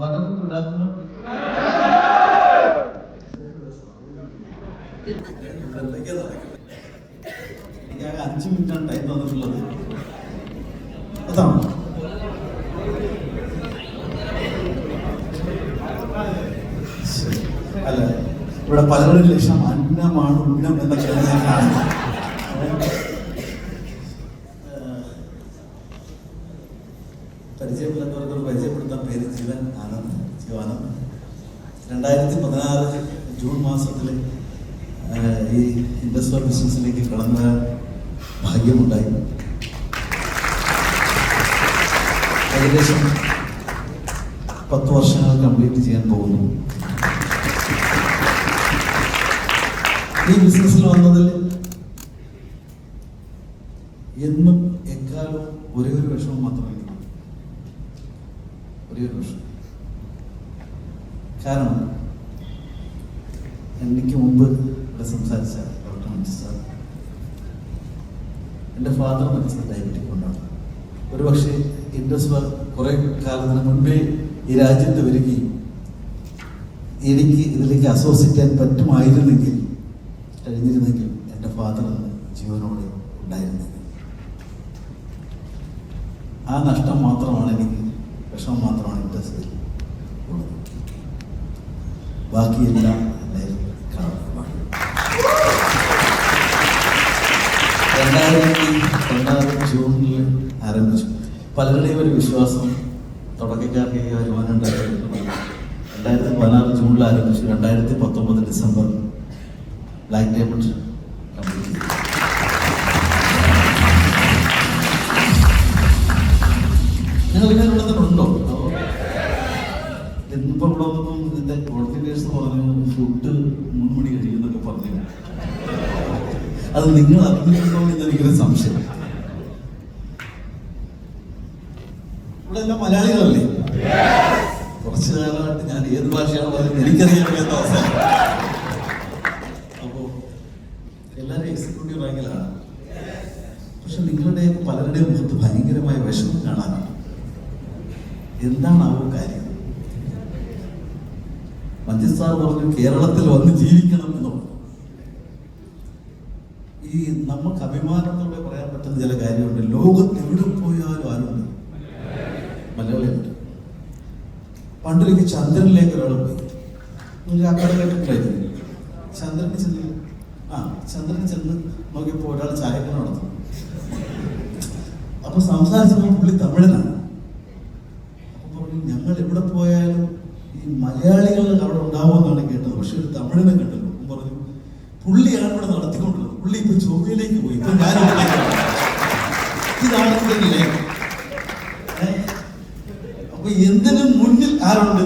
വടക്കം ഉണ്ടാക്കുന്നു അഞ്ച് മിനിറ്റാണ് ടൈം തന്നിട്ടുള്ളത് അതാണ്. അല്ല ഇവിടെ പലരുടെ ലക്ഷ്യം അന്നമാണ് ഉന്നം എന്നൊക്കെയാണ് ഭാഗ്യമുണ്ടായി. ഏകദേശം പത്ത് വർഷങ്ങൾ കംപ്ലീറ്റ് ചെയ്യാൻ പോകുന്നു. ഈ ബിസിനസ്സിൽ വന്നതിൽ എന്നും എക്കാലവും ഒരേ ഒരു വിഷമം മാത്രമേ ഒരേ ഒരു വിഷമം. കാരണം എനിക്ക് മുമ്പ് ഇവിടെ സംസാരിച്ച ഡോക്ടർ മഞ്ജു സാർ എന്റെ ഫാദർ ഡയബറ്റിക് കൊണ്ടാണ് ഒരുപക്ഷെ ഇൻഡസ് കുറെ കാലത്തിന് മുൻപേ ഈ രാജ്യത്ത് വരികയും എനിക്ക് ഇതിലേക്ക് അസോസിയേറ്റ് ചെയ്യാൻ പറ്റുമായിരുന്നെങ്കിൽ കഴിഞ്ഞിരുന്നെങ്കിൽ എന്റെ ഫാദർ ജീവനോടെ ഉണ്ടായിരുന്നെങ്കിൽ ആ നഷ്ടം മാത്രമാണ് എനിക്ക് വിഷമം മാത്രമാണ് ഇൻഡസ്ട്രിയിൽ ഉള്ളത്. ബാക്കിയെല്ലാം എല്ലാവരും കാണുന്നതാണ് രണ്ടായിരത്തി പതിനാറ് ജൂണിൽ ആരംഭിച്ചു പലരുടെയും ഒരു വിശ്വാസം തുടക്കക്കാർക്ക് ഈ വരുമാനം ഉണ്ടായിരുന്നു രണ്ടായിരത്തി പതിനാറ് ജൂണിൽ ആരംഭിച്ചു. രണ്ടായിരത്തി പത്തൊമ്പത് December black diamond food money കഴിയുന്നൊക്കെ പറഞ്ഞു. അത് നിങ്ങൾ അറിഞ്ഞിട്ടുണ്ടോ എന്ന് എനിക്കൊരു സംശയം. എല്ലാം മലയാളികളല്ലേ? കുറച്ചു കാലമായിട്ട് ഞാൻ ഏത് ഭാഷയാണ് പറയുന്നത് എനിക്കറിയാൻ വയ്യാത്ത അവസ്ഥ അപ്പോ എല്ലാവരും എക്സിക്യൂട്ടീവ് റാങ്കിലാണ് പക്ഷെ നിങ്ങളുടെ പലരുടെയും മുഖത്ത് ഭയങ്കരമായ വിഷമം കാണാനാണ് എന്താണാവോ കാര്യം? മഞ്ജിത് സാർ പറഞ്ഞു കേരളത്തിൽ വന്ന് ജീവിക്കണം എന്ന് ഈ നമുക്ക് അഭിമാനത്തോടെ പറയാൻ പറ്റുന്ന ചില കാര്യമുണ്ട്. ലോകത്ത് എവിടെ പോയാലും ആരുണ്ട് പണ്ടൊരിക്കൽ ചന്ദ്രനിലേക്ക് ഒരാൾ പോയി. നിങ്ങൾ ആ കഥ കേട്ടിട്ടുണ്ടായിരുന്നു ചന്ദ്രന് ചെന്ന് ആ ചന്ദ്രന് ചെന്ന് നോക്കിയപ്പോൾ ഒരാൾ ചായക്കണ നടത്തുന്നു അപ്പൊ സംസാരിച്ചപ്പോൾ പുള്ളി തമിഴനാണ്. അപ്പൊ ഞങ്ങൾ എവിടെ പോയാലും ഈ മലയാളികൾ അവിടെ ഉണ്ടാവുമെന്നാണ് കേട്ടത്. പക്ഷെ ഒരു തമിഴനെ കണ്ടല്ലോ. പറഞ്ഞു പുള്ളിയാണ് ഇവിടെ നടത്തിക്കൊണ്ടുള്ളത് പുള്ളി ഇപ്പൊ ചൊവ്വയിലേക്ക് പോയി. ഇപ്പൊ ഞാൻ. ഇതാണ് ഇതിന്റെ നിലയം. ഏ? അപ്പൊ എന്തിനും മുന്നിൽ ആരുണ്ട്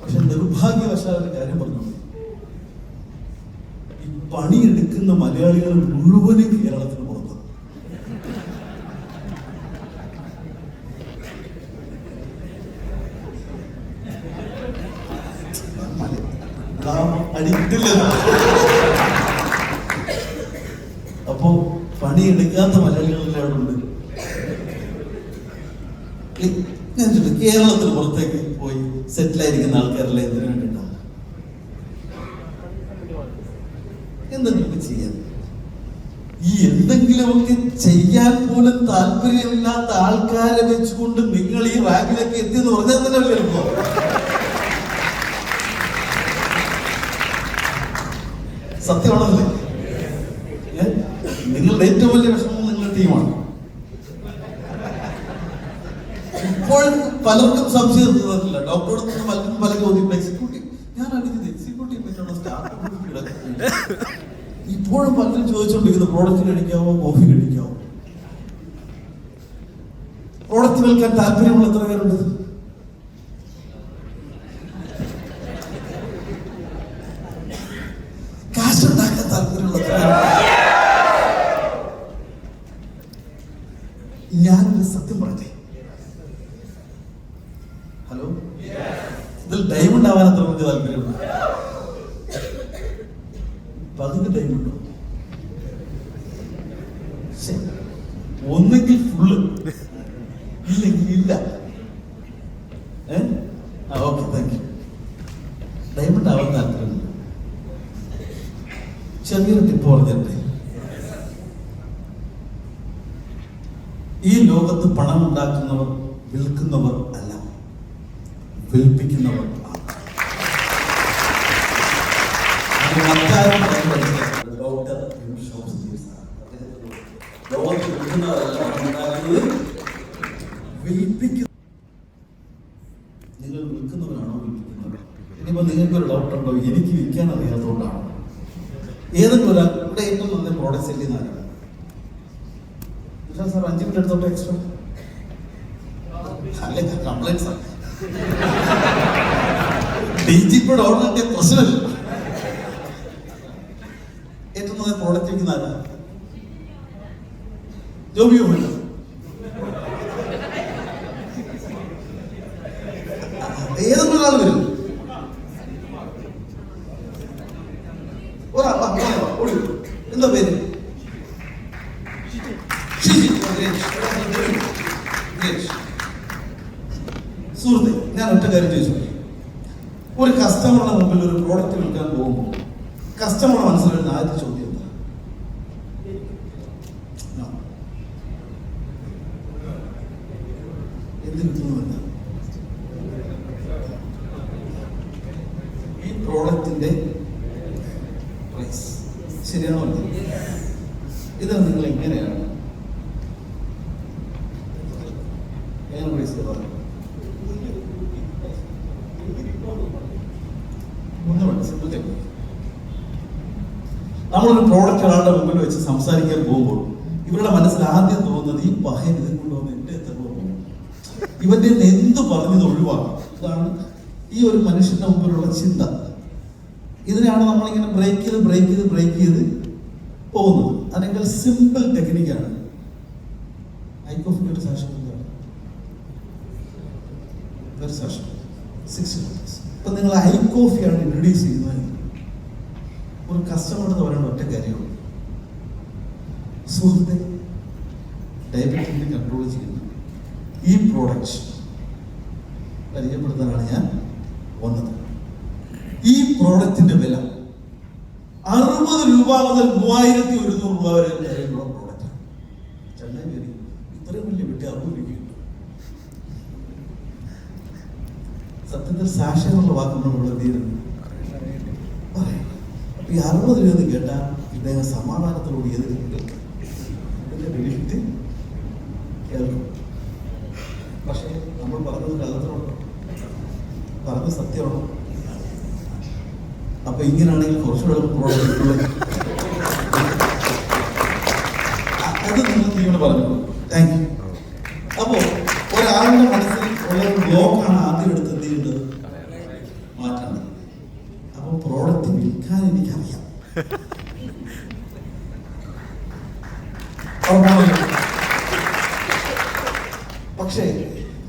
പക്ഷെ നിർഭാഗ്യവശാൽ ഒരു കാര്യം പറഞ്ഞു ഈ പണിയെടുക്കുന്ന മലയാളികൾ മുഴുവനും കേരളത്തിന് പുറത്താണ് അടിക്കില്ലല്ലോ അപ്പോ പണിയെടുക്കാത്ത മലയാളികളെല്ലാം അവിടെ ഉണ്ട് കേരളത്തിന് പുറത്തേക്ക് പോയി സെറ്റിൽ ആയിരിക്കുന്ന ആൾക്കാരല്ല എന്തിനു വേണ്ടിയിട്ടാണ് എന്തെങ്കിലും ചെയ്യാൻ. ഈ എന്തെങ്കിലുമൊക്കെ ചെയ്യാൻ പോലും താല്പര്യമില്ലാത്ത ആൾക്കാരെ വെച്ചുകൊണ്ട് നിങ്ങൾ ഈ റാങ്കിലൊക്കെ എത്തിയെന്ന് പറഞ്ഞാൽ തന്നെ വലിയ സത്യമാണല്ലേ? നിങ്ങളുടെ ഏറ്റവും വലിയ വിഷമം നിങ്ങളുടെ ടീമാണ്. ഇപ്പോൾ പലർക്കും സംശയം തോന്നുന്നില്ല. ഡോക്ടറോട് നിന്ന് പലർക്കും പല ചോദ്യം എക്സിക്യൂട്ടീവ് ഞാൻ അറിഞ്ഞത് എക്സിക്യൂട്ടീവ് പറ്റുള്ള സ്റ്റാഫ് ഇപ്പോഴും പലരും ചോദിച്ചുകൊണ്ടിരിക്കുന്നത് പ്രോഡക്റ്റ് കഴിക്കാവോ കോഫി കഴിക്കാവോ? പ്രോഡക്റ്റ് വിൽക്കാൻ താല്പര്യമുള്ള എത്ര പേരുണ്ട്? ഇല്ലെങ്കിൽ ഇല്ല ഓക്കെ താങ്ക് യു ഡയമണ്ട് ആവാൻ താല്പര്യമില്ല. ചെറിയൊരു ടിപ്പ് പറഞ്ഞിട്ട്. ഈ ലോകത്ത് പണം ഉണ്ടാക്കുന്നവർ വിൽക്കുന്നവർ എടുത്തോട്ടെ എക്സ്ട്രാ അല്ലെ കംപ്ലൈൻസ് ഡി ജി പിയുടെ ഓർഡർ കിട്ടിയ പ്രശ്നമില്ല. ഏറ്റവും പ്രോഡക്റ്റ് ജോബിയോ വേണ്ട ഏതെങ്കിലും ഒരാൾ വരും ഒരാൾ വാ, വാ, വാ, ഓടി വരൂ. എന്താ പേര് ഷിജി. ആ, ഗ്രേറ്റ്. ഗ്രേറ്റ്. സുഹൃത്തെ ഞാൻ ഒറ്റ കാര്യം ചോദിച്ചു ഒരു കസ്റ്റമറുടെ മുമ്പിൽ ഒരു പ്രോഡക്റ്റ് വിൽക്കാൻ പോകുമ്പോൾ കസ്റ്റമറുടെ മനസ്സിൽ വരുന്ന ആദ്യത്തെ ചോദ്യം എന്താ ആ. എന്ത് കിട്ടുന്നുവെന്ന് ഈ പ്രോഡക്റ്റിന്റെ പ്രൈസ് ശരിയാണോ ഇത് നിങ്ങൾ എങ്ങനെയാണ്? എങ്ങനെ പ്രൈസ് ചെയ്തത് ഒന്ന് മനസ്സിലാക്കി നമ്മളൊരു പ്രോഡക്റ്റ് ഒരാളുടെ മുമ്പിൽ വെച്ച് സംസാരിക്കാൻ പോകുമ്പോൾ മനസ്സിൽ ആദ്യം തോന്നുന്നത് ഈ പഹയൻ ഇതും കൊണ്ടുവന്ന് എന്റെ എത്ര ഇവന്റെ എന്ത് പറഞ്ഞത് ഒഴിവാക്കും? ഇതാണ് ഈ ഒരു മനുഷ്യന്റെ മുമ്പിലുള്ള ചിന്ത. ഇതിനാണ് നമ്മളിങ്ങനെ ബ്രേക്ക് ചെയ്ത് ബ്രേക്ക് ചെയ്ത് ബ്രേക്ക് ചെയ്ത് പോകുന്നത്. അല്ലെങ്കിൽ സിമ്പിൾ ടെക്നിക്കാണ് ഐക്കോഫിന്റെ സാക്ഷ്യം? ഒരു സാക്ഷ്യം സിക്സ് ഇപ്പൊ നിങ്ങൾ ഐ കോഫിയാണ് ഇൻട്രൊഡ്യൂസ് ചെയ്യുന്നത്. ഒരു കസ്റ്റമർ പറയുന്ന ഒറ്റ കാര്യമുള്ളൂ. സുഹൃത്തെ ഡയബറ്റിനെ കൺട്രോൾ ചെയ്യുന്ന. ഈ പ്രോഡക്റ്റ്സ് പരിചയപ്പെടുത്താനാണ് ഞാൻ വന്നത്. ഈ പ്രോഡക്റ്റിന്റെ വില അറുപത് രൂപ മുതൽ മൂവായിരത്തി ഒരുന്നൂറ് രൂപ വരെ വിലയുള്ള പ്രോഡക്റ്റ് ഇത്രയും വലിയ വിട്ട് അറുപത് രൂപ സത്യത്തിൽ സാക്ഷ്യമുള്ള വാക്കുകൾ നമ്മൾ എന്ത് ചെയ്യുന്നു അപ്പൊ ഈ അറുപത് രൂപ കേട്ടാൽ ഇദ്ദേഹം സമാധാനത്തോട് ഏത് കിട്ടും. കേൾക്കും. പക്ഷേ നമ്മൾ പറഞ്ഞത് കള്ളത്തിലുണ്ടോ പറഞ്ഞത് സത്യമാണോ? അപ്പൊ ഇങ്ങനെയാണെങ്കിൽ കുറച്ചുകൂടെ പ്രോഡക്റ്റ് അത് നിങ്ങൾ തീവ്ര പറഞ്ഞു താങ്ക് യു അപ്പോ ഒരാളുടെ മനസ്സിൽ ഉള്ള ഒരു ബ്ലോക്കാണ് ആദ്യം എടുത്ത് എന്ത് ചെയ്യേണ്ടത് മാറ്റേണ്ടത് അപ്പൊ പ്രോഡക്റ്റ് വിൽക്കാൻ എനിക്കറിയാം ഉറപ്പാണല്ലോ? പക്ഷേ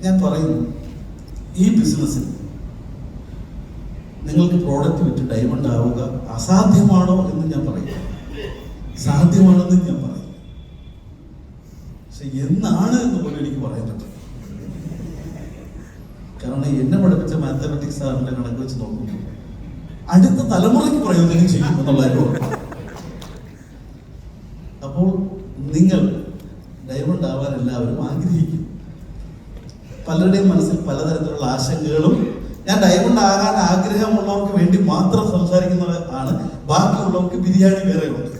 ഞാൻ പറയുന്നു ഈ ബിസിനസ്സിൽ നിങ്ങൾക്ക് ഡയമണ്ട് അസാധ്യമാണോ എന്ന് ഞാൻ പറയും സാധ്യമാണെന്ന് ഞാൻ പറയും പക്ഷെ എന്നാണ് എന്ന് പോലും എനിക്ക് പറയാൻ പറ്റും കാരണം എന്നെ പഠിപ്പിച്ച മാത്തമാറ്റിക്സ് സാറിന്റെ കണക്ക് വെച്ച് നോക്കുമ്പോൾ അടുത്ത തലമുറയ്ക്ക് പ്രയോജനം ചെയ്യും എന്നുള്ള കാര്യം അപ്പോൾ നിങ്ങൾ ഡയമണ്ട് ആവാൻ എല്ലാവരും ആഗ്രഹിക്കും. പലരുടെയും മനസ്സിൽ പലതരത്തിലുള്ള ആശങ്കകളും ഞാൻ ഡയമണ്ട് ആകാൻ ആഗ്രഹമുള്ളവർക്ക് വേണ്ടി മാത്രം സംസാരിക്കുന്നത് ആണ്. ബാക്കിയുള്ളവർക്ക് ബിരിയാണി വേറെ ഉണ്ട്.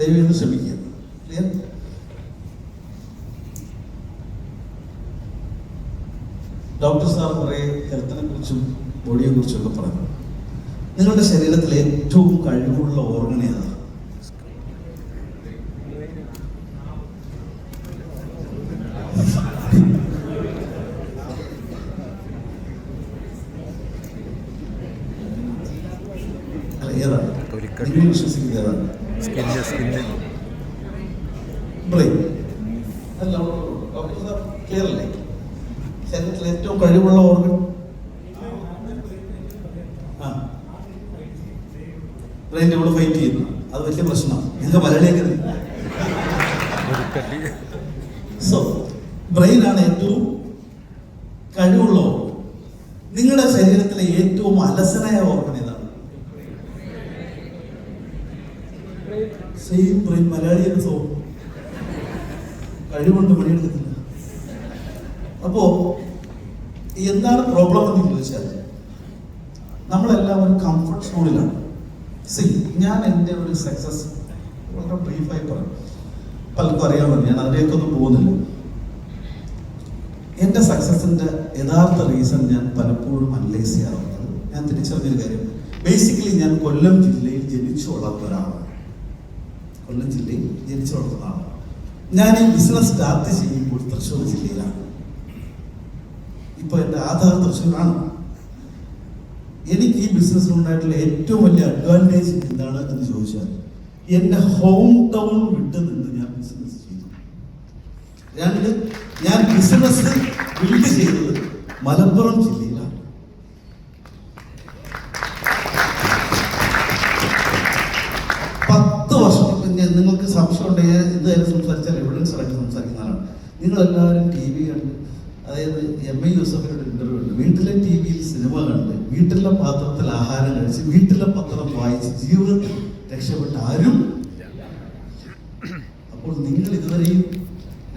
ദൈവം ശ്രമിക്കുക. ഡോക്ടർ സാർ കുറെ ഹെൽത്തിനെ കുറിച്ചും ബോഡിയെ കുറിച്ചും ഒക്കെ പറഞ്ഞു. നിങ്ങളുടെ ശരീരത്തിൽ ഏറ്റവും കഴിവുള്ള ഓർഗൻ ഏതാണ് അല്ല ഏതാണ് തൊലിക്കട്ടി. നിങ്ങൾ വിശ്വസിക്കുന്നത് ഏതാണ് സ്കിന്ന് സ്കിന്ന് ബ്രെയിൻ അല്ല ഡോക്ടർ സാർ ക്ലിയർ അല്ലേ ശരീരത്തിൽ ഏറ്റവും കഴിവുള്ള ഓർഗൻ ആ ബ്രെയിന്റെ കൂടെ ഫൈറ്റ് ചെയ്യുന്നു അത് വലിയ പ്രശ്നമാണ് നിങ്ങൾക്ക് മലയാളിയൊക്കെ തൊലിക്കട്ടി സോ ബ്രെയിനാണ് ഏറ്റവും കഴിവുള്ള ഓർഗൻ നിങ്ങളുടെ ശരീരത്തിലെ ഏറ്റവും അലസനായ ഓർഗൻ ഏതാണ്? സെയിം ബ്രെയിൻ മലയാളിയൊക്കെ സോ കഴിവുണ്ട് പണിയെടുക്കുന്നില്ല അപ്പോ എന്താണ് പ്രോബ്ലം എന്ന് ചോദിച്ചാൽ നമ്മളെല്ലാം ഒരു കംഫർട്ട് സോണിലാണ് സി ഞാൻ എന്റെ ഒരു സക്സസ് വളരെ ബ്രീഫായി പറയും. പലർക്കും അറിയാമല്ലോ ഞാൻ അതിലേക്കൊന്നും പോകുന്നില്ല. എന്റെ സക്സസിന്റെ യഥാർത്ഥ റീസൺ ഞാൻ പലപ്പോഴും അനലൈസ് ചെയ്യാറുണ്ട്. ഞാൻ തിരിച്ചറിഞ്ഞൊരു കാര്യം. ബേസിക്കലി ഞാൻ കൊല്ലം ജില്ലയിൽ ജനിച്ചു വളർന്ന ഒരാളാണ് കൊല്ലം ജില്ലയിൽ ജനിച്ചു വളർന്ന ഞാൻ ഈ ബിസിനസ് സ്റ്റാർട്ട് ചെയ്യുമ്പോൾ തൃശ്ശൂർ ജില്ലയിലാണ്. ഇപ്പോൾ എന്റെ ആധാർ തൃശ്ശൂരാണ്. എനിക്ക് ഈ ബിസിനസ്സിലുണ്ടായിട്ടുള്ള ഏറ്റവും വലിയ അഡ്വാന്റേജ് എന്താണ് എന്ന് ചോദിച്ചാൽ എന്റെ ഹോം ടൗൺ വിട്ട് നിന്ന് ഞാൻ ബിസിനസ് ചെയ്തു. രണ്ട് ഞാൻ ബിസിനസ് ബിൽഡ് ചെയ്തത് മലപ്പുറം ജില്ലയിലാണ്. പത്ത് വർഷം നിങ്ങൾക്ക് സംശയം ഉണ്ടെങ്കിൽ ഇതുവരെ സംസാരിച്ചാൽ എവിഡൻസ് ആയിട്ട് സംസാരിക്കുന്നതാണ് നിങ്ങളെല്ലാവരും ടി വി കണ്ട് അതായത് എം ഐ യൂസഫിനോട് ഇന്റർവ്യൂ ഉണ്ട്. വീട്ടിലെ ടി വിയിൽ സിനിമ കണ്ട് വീട്ടിലെ പാത്രത്തിൽ ആഹാരം കഴിച്ച് വീട്ടിലെ പത്രം വായിച്ച് ജീവിതത്തിൽ രക്ഷപ്പെട്ട ആരും അപ്പോൾ നിങ്ങൾ ഇതുവരെയും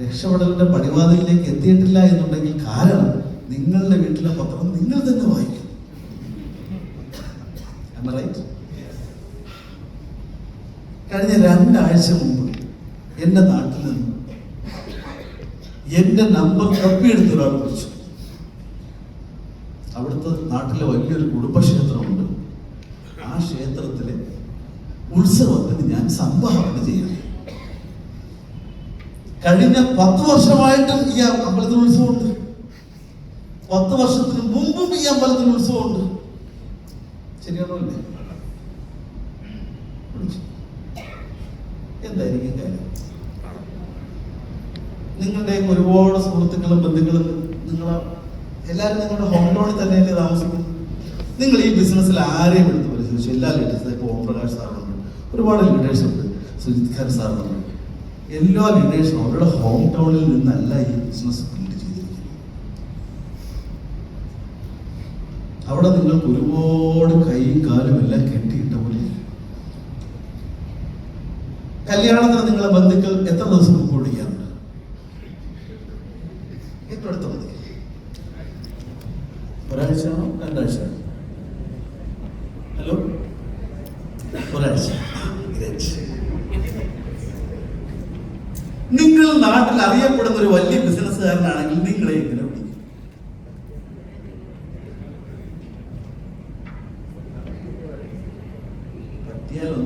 രക്ഷപ്പെടലിന്റെ പടിവാതിലേക്ക് എത്തിയിട്ടില്ല എന്നുണ്ടെങ്കിൽ കാരണം നിങ്ങളുടെ വീട്ടിലെ പത്രം നിങ്ങൾ തന്നെ വായിക്കും. കഴിഞ്ഞ രണ്ടാഴ്ച മുമ്പ് എന്റെ നാട്ടിൽ നിന്ന് എന്റെ നമ്പർ തപ്പിയെടുത്ത ഒരാൾ വിളിച്ചു. അവിടുത്തെ നാട്ടിലെ വലിയൊരു കുടുംബക്ഷേത്രമുണ്ട്. ആ ക്ഷേത്രത്തിലെ ഉത്സവത്തിന് ഞാൻ സംഭാവന ചെയ്യണം കഴിഞ്ഞ പത്ത് വർഷമായിട്ടും ഈ അമ്പലത്തിൽ ഉത്സവമുണ്ട്. പത്ത് വർഷത്തിന് മുമ്പും ഈ അമ്പലത്തിൽ ഉത്സവമുണ്ട്. ശരിയാണോ അല്ലേ. എന്തായിരിക്കും കാര്യം? നിങ്ങളുടെ ഒരുപാട് സുഹൃത്തുക്കളും ബന്ധുക്കളും നിങ്ങൾ എല്ലാവരും നിങ്ങളുടെ ഹോം ടൗണിൽ തന്നെയല്ലേ താമസിക്കുന്നത്? നിങ്ങൾ ഈ ബിസിനസ്സിൽ ആരെയും എടുത്ത് പരിശോധിച്ചു? എല്ലാ ലീഡേഴ്സും ഇപ്പോൾ ഓം പ്രകാശ് സാറുണ്ട്. ഒരുപാട് ലീഡേഴ്സ് ഉണ്ട്. സുജിത് ഖാൻ സാറുണ്ട്. എല്ലാ ലീഡേഴ്സും അവരുടെ ഹോം ടൗണിൽ നിന്നല്ല ഈ ബിസിനസ് ബിൽഡ് ചെയ്തിരിക്കുന്നത്. അവിടെ നിങ്ങൾക്ക് ഒരുപാട് കൈയും കാലും എല്ലാം കെട്ടിയിട്ട പോലെ. കല്യാണത്തിന് നിങ്ങളെ ബന്ധുക്കൾ എത്ര ദിവസം മുമ്പ് വിളിക്കാറുണ്ട് ഏറ്റവും അടുത്ത മതി ഒരാഴ്ചയാണോ രണ്ടാഴ്ചയാണോ ഹലോ ഒരാഴ്ച Great. നിങ്ങൾ നാട്ടിൽ അറിയപ്പെടുന്ന ഒരു വലിയ ബിസിനസ്സുകാരനാണെങ്കിൽ നിങ്ങളെ എങ്ങനെ വിളിക്കും.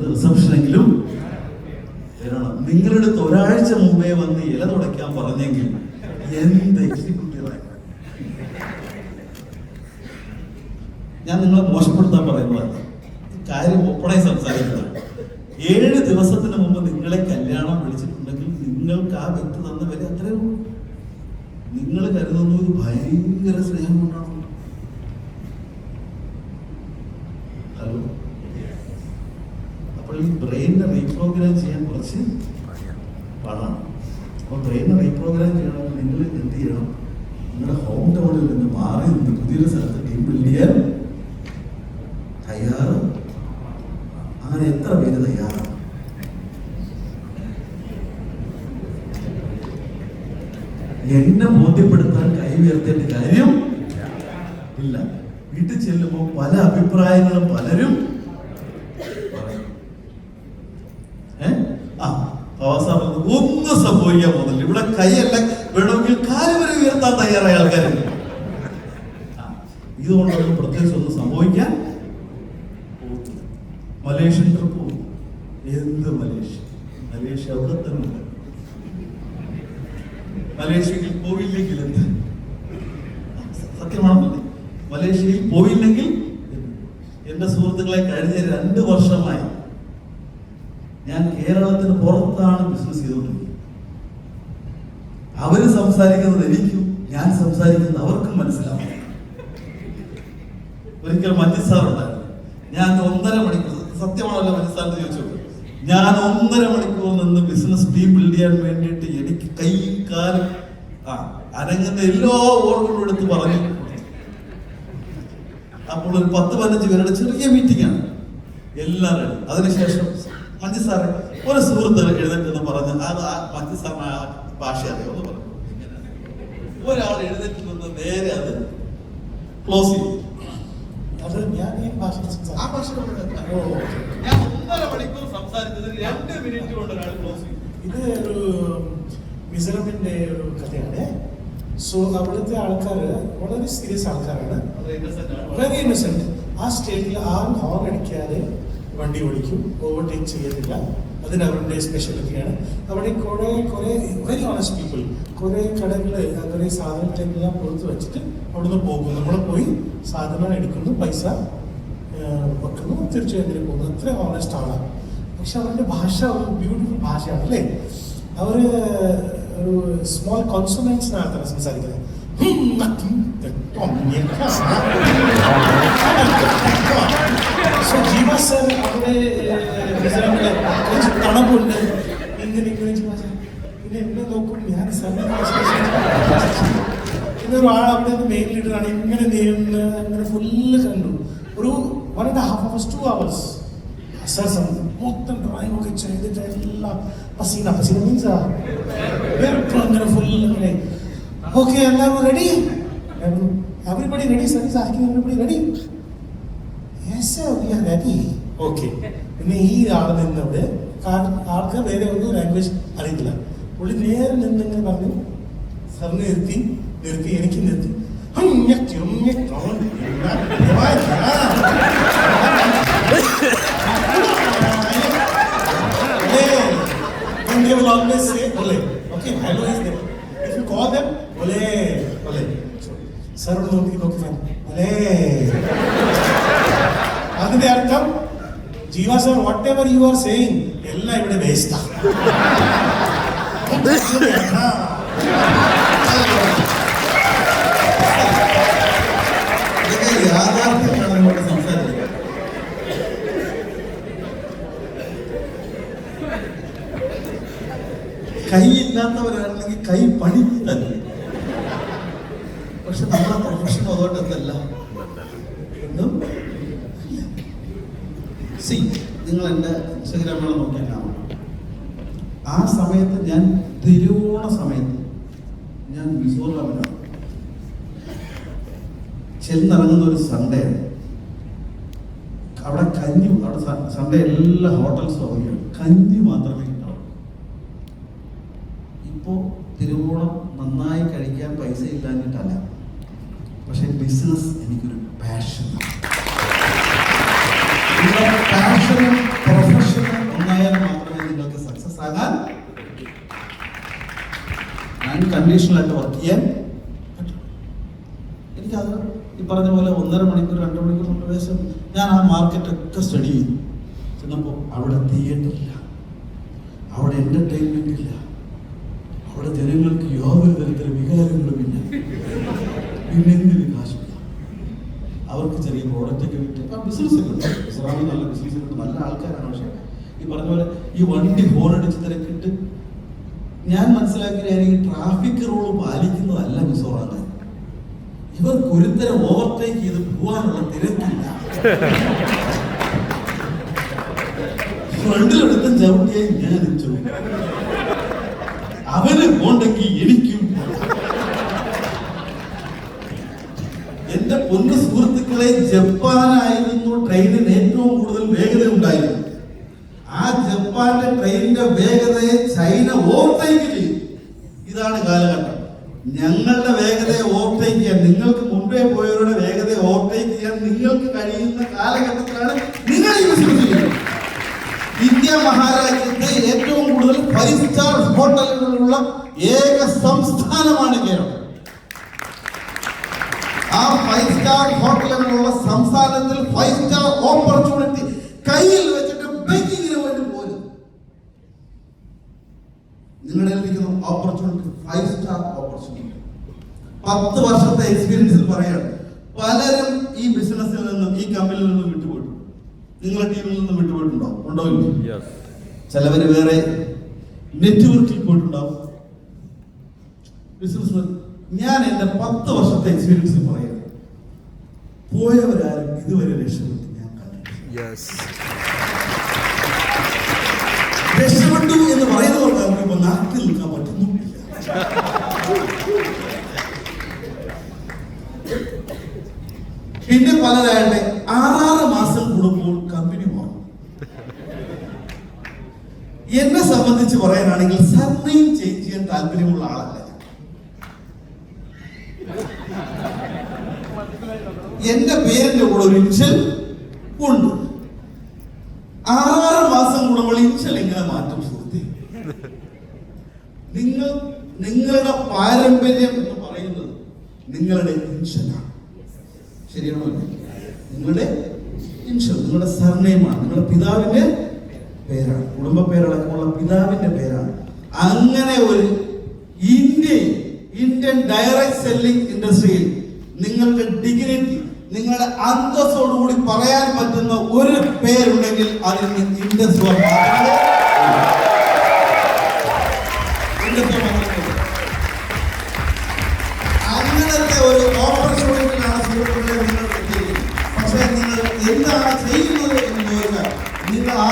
റിസപ്ഷനെങ്കിലും വരണം. നിങ്ങളുടെ ഒരാഴ്ച മുമ്പേ വന്ന് ഇല തുടയ്ക്കാൻ പറഞ്ഞെങ്കിൽ എന്ത് ഞാൻ നിങ്ങളെ മോശപ്പെടുത്താൻ പറയുന്നതല്ല ഈ കാര്യം ഓപ്പണായി സംസാരിക്കുന്നത് ഏഴ് ദിവസത്തിന് മുമ്പ് നിങ്ങളെ കല്യാണം വിളിച്ചിട്ടുണ്ടെങ്കിൽ നിങ്ങൾക്ക് ആ വ്യക്തി തന്ന വില അത്രയേ ഉള്ളൂ നിങ്ങൾ കരുതുന്നു ഇത് ഭയങ്കര സ്നേഹം കൊണ്ടാണ്? ഹലോ? അപ്പോൾ ഈ ബ്രെയിനിനെ റീപ്രോഗ്രാം ചെയ്യാൻ കുറച്ച് പാടാണ് അപ്പോൾ ബ്രെയിനിനെ റീപ്രോഗ്രാം ചെയ്യണമെങ്കിൽ നിങ്ങൾ എന്ത് ചെയ്യണം? നിങ്ങളുടെ ഹോം ടൗണിൽ നിന്ന് മാറി നിന്ന് പുതിയൊരു സ്ഥലത്ത് ടീം ബിൽഡ് ചെയ്യാൻ തയ്യാറ്? അങ്ങനെ എത്ര പേര് തയ്യാറാണ്? എന്നെ ബോധ്യപ്പെടുത്താൻ കൈ ഉയർത്തേണ്ട കാര്യം ഇല്ല വീട്ടിൽ ചെല്ലുമ്പോൾ പല അഭിപ്രായങ്ങളും പലരും ഒന്നും സംഭവിക്കാൻ പോകുന്നില്ല. ഇവിടെ കൈയല്ല വേണമെങ്കിൽ കാൽ വരെ ഉയർത്താൻ തയ്യാറായ ആൾക്കാരുണ്ട്. ഇതുകൊണ്ടൊന്നും പ്രത്യേകിച്ച് ഒന്നും സംഭവിക്കാൻ. മലേഷ്യൻ ട്രിപ്പ് എന്ത് മലേഷ്യ? മലേഷ്യ അവിടെ തന്നെ മലേഷ്യയിൽ പോയില്ലെങ്കിൽ എന്ത്? സത്യമാണെന്നില്ലേ മലേഷ്യയിൽ പോയില്ലെങ്കിൽ സുഹൃത്തുക്കളെ കഴിഞ്ഞ രണ്ട് വർഷമായി ഞാൻ കേരളത്തിന് പുറത്താണ് ബിസിനസ് ചെയ്തുകൊണ്ടിരിക്കുന്നത്. അവർ സംസാരിക്കുന്നത് എനിക്കും ഞാൻ സംസാരിക്കുന്നത് അവർക്കും മനസ്സിലാവും ഒരിക്കൽ മഞ്ജു സാർ ഞാൻ ഒന്നര മണിക്കൂർ സത്യമാണല്ലോ മഞ്ജു സാറിന് ചോദിച്ചു ഞാൻ ഒന്നര മണിക്കൂർ നിന്ന് ബിസിനസ് ടീം ബിൽഡ് ചെയ്യാൻ വേണ്ടിയിട്ട് എനിക്ക് കൈ കാലം ആ അനങ്ങുന്ന എല്ലാ ഓർഡറും എടുത്ത് പറഞ്ഞു. അപ്പോൾ ഒരു പത്ത് പതിനഞ്ച് പേരുടെ ചെറിയ മീറ്റിംഗ് ആണ്. എല്ലാവരും. അതിനുശേഷം മഞ്ജു സാറ് ഒരു സുഹൃത്ത് എഴുന്നേറ്റെന്ന് പറഞ്ഞ് അത് ആ മഞ്ജു സാറിന് ആ ഭാഷ അറിയാമെന്ന് പറഞ്ഞു. ഒരാൾ എഴുന്നേറ്റ് നിന്ന് നേരെ അത് ക്ലോസ് ചെയ്തു. ഞാൻ ഈ ഭാഷ ആ ഭാഷ ഞാൻ ഒന്നര മണിക്കൂർ സംസാരിച്ചത് രണ്ട് മിനിറ്റ് കൊണ്ട് ഒരാൾ ക്ലോസ് ചെയ്തു. ഇത് ഒരു മിസോറമിന്റെ ഒരു കഥയാണ്. സോ അവിടുത്തെ ആൾക്കാർ വളരെ സീരിയസ് ആൾക്കാരാണ്. വെരി ഇന്നസെന്റ് ആ സ്റ്റേറ്റിൽ ആരും ഹോൺ അടിക്കാതെ വണ്ടി ഓടിക്കും. ഓവർടേക്ക് ചെയ്യത്തില്ല. അതിന് അവരുടെ സ്പെഷ്യാലിറ്റിയാണ് അവിടെ കുറേ കുറേ വെരി ഓണസ്റ്റ് പീപ്പിൾ കുറേ കടകൾ കുറേ സാധനങ്ങളെല്ലാം പുറത്ത് വെച്ചിട്ട് അവിടുന്ന് പോകും. നമ്മൾ പോയി സാധനം എടുക്കുന്നു പൈസ വെക്കുന്നു. തിരിച്ചു എങ്ങനെ പോകുന്നു? അത്ര ഓണസ്റ്റ് ആണ് പക്ഷെ അവരുടെ ഭാഷ ഒരു ബ്യൂട്ടിഫുൾ ഭാഷയാണ് അല്ലേ? അവർ ഒരു സ്മോൾ കോൺസണൻസിനകത്താണ് സംസാരിക്കുന്നത്. സോ ജീവ സർ അവിടെ കുറച്ച് തണുപ്പുണ്ട്. ഇങ്ങനെ ഇങ്ങനെ പിന്നെ എന്നെ നോക്കും. ഞാൻ ആൾ അവിടെ നിന്ന് മെയിൻ ലീഡറാണ് ഇങ്ങനെ നിന്ന് അങ്ങനെ ഫുള്ള് കണ്ടു. ഒരു one and half hours two hours sir മൊത്തം ഡ്രോയിങ് ഒക്കെ ചെയ്തിട്ട് എല്ലാം പസീന പസീന മീൻസ് അങ്ങനെ ഫുൾ അങ്ങനെ ഓക്കെ എല്ലാവരും ready everybody ready sir is asking everybody ready yes sir we are ready okay പിന്നെ ഈ ആൾ നിന്നവിടെ കാരണം ആൾക്ക് വേറെ ഒന്നും ലാംഗ്വേജ് അറിയത്തില്ല. പുള്ളി നേരെ നിന്നിങ്ങനെ പറഞ്ഞു സാറിന് നിർത്തി നിർത്തി will always say ole. Okay, hello is there. If you call them, ole, ole. Sir നോക്കി നോക്കി ole. അതിന്റെ അർത്ഥം Jeeva sir whatever you are saying എല്ലാം ഇവിടെ വേസ്റ്റാ ഇതൊക്കെ യാഥാർത്ഥ്യമാണ് ഇവിടെ സംസാരിക്കുന്നത് കൈയില്ലാത്തവരാണെങ്കിൽ കൈ പണി തന്നെ. പക്ഷെ നമ്മളെ പ്രൊഫഷൻ അതുകൊണ്ട് എന്തല്ല എന്തും സി നിങ്ങൾ എന്റെ ഇൻസ്റ്റഗ്രാമിൽ നോക്കിയാൽ കാണാം ആ സമയത്ത് ഞാൻ തിരുവോണ സമയത്ത് ഞാൻ മിസോറാമിലാണ് ചെന്നിറങ്ങുന്ന ഒരു സൺഡേ ആണ് അവിടെ കഞ്ഞി അവിടെ സ- സൺഡേ എല്ലാ ഹോട്ടൽസും അവധിയാണ് കഞ്ഞി മാത്രമേ ഉണ്ടാവൂ ഇപ്പോൾ തിരുവോണം നന്നായി കഴിക്കാൻ പൈസ ഇല്ലാഞ്ഞിട്ടല്ല. പക്ഷെ ബിസിനസ് എനിക്കൊരു നിങ്ങളുടെ പാഷനും പ്രൊഫഷനും ഒന്നായാൽ മാത്രമേ നിങ്ങൾക്ക് സക്സസ് ആകാൻ അൺകണ്ടീഷണലായിട്ട് വർക്ക് ചെയ്യാൻ എനിക്കത് ഈ പറഞ്ഞ പോലെ ഒന്നര മണിക്കൂർ രണ്ട് മണിക്കൂർ പ്രദേശം ഞാൻ ആ മാർക്കറ്റൊക്കെ സ്റ്റഡി ചെയ്തു. ചെന്നപ്പോൾ അവിടെ തിയേറ്ററില്ല അവിടെ എന്റർടൈൻമെന്റ് ഇല്ല അവിടെ ജനങ്ങൾക്ക് യാതൊരു തരത്തിലുള്ള വികാരങ്ങളുമില്ല പിന്നെ എന്തിന് കാശില്ല അവർക്ക് ചെറിയ പ്രോഡക്റ്റ് ഒക്കെ വിറ്റ് ആ ബിസിനസ് ഉണ്ട് നല്ല ബിസിനസ് നല്ല ആൾക്കാരാണ്. പക്ഷെ ഈ പറഞ്ഞ പോലെ ഈ വണ്ടി ഹോൺ അടിച്ച് തിരക്കിട്ട് ഞാൻ മനസ്സിലാക്കിയ ഈ ട്രാഫിക് റൂൾ പാലിക്കുന്നതല്ല മിസോറാണ് ഇവർ ഒരുത്തരം ഓവർടേക്ക് ചെയ്ത് പോകാനുള്ള തിരക്കില്ല. ഫ്രണ്ടിലെടുത്തും ചവിട്ടിയായി ഞാൻ ചവിട്ടി അവന് പോണ്ടെങ്കിൽ എനിക്കും എന്റെ പൊന്ന് പൊന്നു സുഹൃത്തുക്കളെ ജപ്പാനായിരുന്നു ട്രെയിനിന് ഏറ്റവും കൂടുതൽ വേഗത ഉണ്ടായിരുന്നത്. ആ ജപ്പാന്റെ ട്രെയിനിന്റെ വേഗതയെ ചൈന ഓവർടേക്ക് ചെയ്യും ഇതാണ് കാലഘട്ടം. ഞങ്ങളുടെ വേഗതയെ ഓവർടേക്ക് ചെയ്യാൻ നിങ്ങൾക്ക് മുമ്പേ പോയവരുടെ വേഗതയെ ഓവർടേക്ക് ചെയ്യാൻ നിങ്ങൾക്ക് കഴിയുന്ന കാലഘട്ടത്തിലാണ് നിങ്ങൾ ഇന്ത്യ മഹാരാജ്യത്തെ ഏറ്റവും കൂടുതൽ ഫൈവ് സ്റ്റാർ ഹോട്ടലുകളുള്ള ഏക സംസ്ഥാനമാണ് കേരളം. ആ ഫൈവ് സ്റ്റാർ ഹോട്ടലുകളുള്ള സംസ്ഥാനത്തിൽ ഫൈവ് സ്റ്റാർ ഓപ്പർച്യൂണിറ്റി കയ്യിൽ വെച്ചിട്ട് ബേക്കിങ്ങിന് വേണ്ടി പോലും നിങ്ങളുടെ ഇരിക്കുന്ന ഓപ്പർച്യൂണിറ്റി ഫൈവ് സ്റ്റാർ ഓപ്പർച്യൂണിറ്റി പത്ത് വർഷത്തെ എക്സ്പീരിയൻസിൽ പറയാണ് പലരും ഈ ബിസിനസ്സിൽ നിന്നും ഈ കമ്പനിയിൽ നിന്നും വിട്ടുപോയിട്ടു. നിങ്ങളുടെ ടീമിൽ നിന്നും വിട്ടുപോയിട്ടുണ്ടോ? ഉണ്ടോ ഇല്ല? ചിലവര് വേറെ നെറ്റ്വർക്കിൽ പോയിട്ടുണ്ടാവും. ബിസിനസ് ഞാൻ എന്റെ പത്ത് വർഷത്തെ എക്സ്പീരിയൻസ് പറയാം. പോയവരാരും ഇതുവരെ രക്ഷപ്പെട്ടു ഞാൻ കണ്ടിട്ടില്ല. രക്ഷപ്പെട്ടു എന്ന് പറയുന്നവർക്ക് ഇപ്പൊ നാട്ടിൽ നിൽക്കാൻ പറ്റുന്നുമില്ല. പിന്നെ പലരായിട്ട് ആറാറ് മാസം കൂടുമ്പോൾ കമ്പനി മാറും. എന്നെ സംബന്ധിച്ച് പറയാനാണെങ്കിൽ സർനെയിം ചേഞ്ച് ചെയ്യാൻ താല്പര്യമുള്ള ആളല്ല ഞാൻ എന്റെ പേരിന്റെ കൂടെ ഒരു ഇൻഷൽ ഉണ്ട് ആറാറ് മാസം കൂടുമ്പോൾ ഇൻഷൽ എങ്ങനെ മാറ്റും സുഹൃത്തെ നിങ്ങൾ നിങ്ങളുടെ പാരമ്പര്യം എന്ന് പറയുന്നത് നിങ്ങളുടെ ഇൻഷലാണ് ശരിയാണോ അല്ലേ? നിങ്ങളുടെ ഇൻഷൽ നിങ്ങളുടെ സർനെയിമാണ് നിങ്ങളുടെ പിതാവിന്റെ പേരാണ് കുടുംബ പേരടക്കമുള്ള പിതാവിന്റെ പേരാണ്. അങ്ങനെ ഒരു ഇന്ത്യയിൽ ഇന്ത്യൻ ഡയറക്ട് സെല്ലിംഗ് ഇൻഡസ്ട്രിയിൽ നിങ്ങളുടെ ഡിഗ്നിറ്റി നിങ്ങളുടെ അന്തസ്സോടുകൂടി പറയാൻ പറ്റുന്ന ഒരു പേരുണ്ടെങ്കിൽ അതിന് ഇൻഡസ്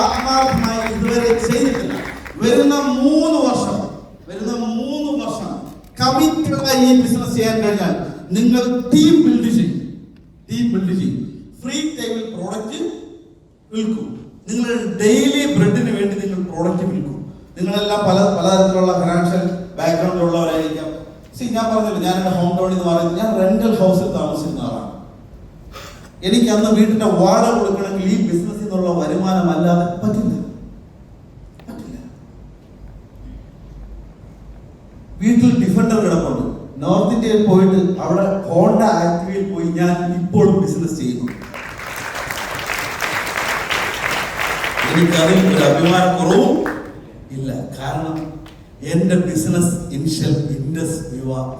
ആത്മാർത്ഥമായി ഇതുവരെ ചെയ്തിട്ടില്ല. വരുന്ന മൂന്ന് വർഷം വരുന്ന മൂന്ന് വർഷം കമ്മിറ്റഡായി ഈ ബിസിനസ് ചെയ്യാൻ കഴിഞ്ഞാൽ നിങ്ങൾ ടീം ബിൽഡ് ചെയ്യും. ടീം ബിൽഡ് ചെയ്യും. ഫ്രീ ടൈമിൽ പ്രോഡക്റ്റ് വിൽക്കും. നിങ്ങൾ ഡെയിലി ബ്രെഡിന് വേണ്ടി നിങ്ങൾ പ്രോഡക്റ്റ് വിൽക്കും. നിങ്ങളെല്ലാം പല പലതരത്തിലുള്ള ഫിനാൻഷ്യൽ ബാക്ക്ഗ്രൗണ്ടിലുള്ളവരായിരിക്കാം സി ഞാൻ പറഞ്ഞില്ല ഞാൻ എന്റെ ഹോം ടൗണിൽ നിന്ന് പറയുന്നത് ഞാൻ റെന്റൽ ഹൗസിൽ ആളാണ് എനിക്ക് അന്ന് വീടിന്റെ വാടക കൊടുക്കണമെങ്കിൽ ഈ ബിസിനസ്സിൽ നിന്നുള്ള വരുമാനം അല്ലാതെ പറ്റില്ല. വീട്ടിൽ ഡിഫൻഡർ കിടപ്പുണ്ട്. നോർത്ത് ഇന്ത്യയിൽ പോയിട്ട് അവിടെ ഹോണ്ട ആക്ടിവയിൽ പോയി ഞാൻ ഇപ്പോഴും ബിസിനസ് ചെയ്യുന്നു. എനിക്കതിൽ ഒരു അഭിമാനക്കുറവും ഇല്ല. കാരണം എന്റെ ബിസിനസ് ഇൻഷ്യൽ ഇൻഡസ് വിവാഹം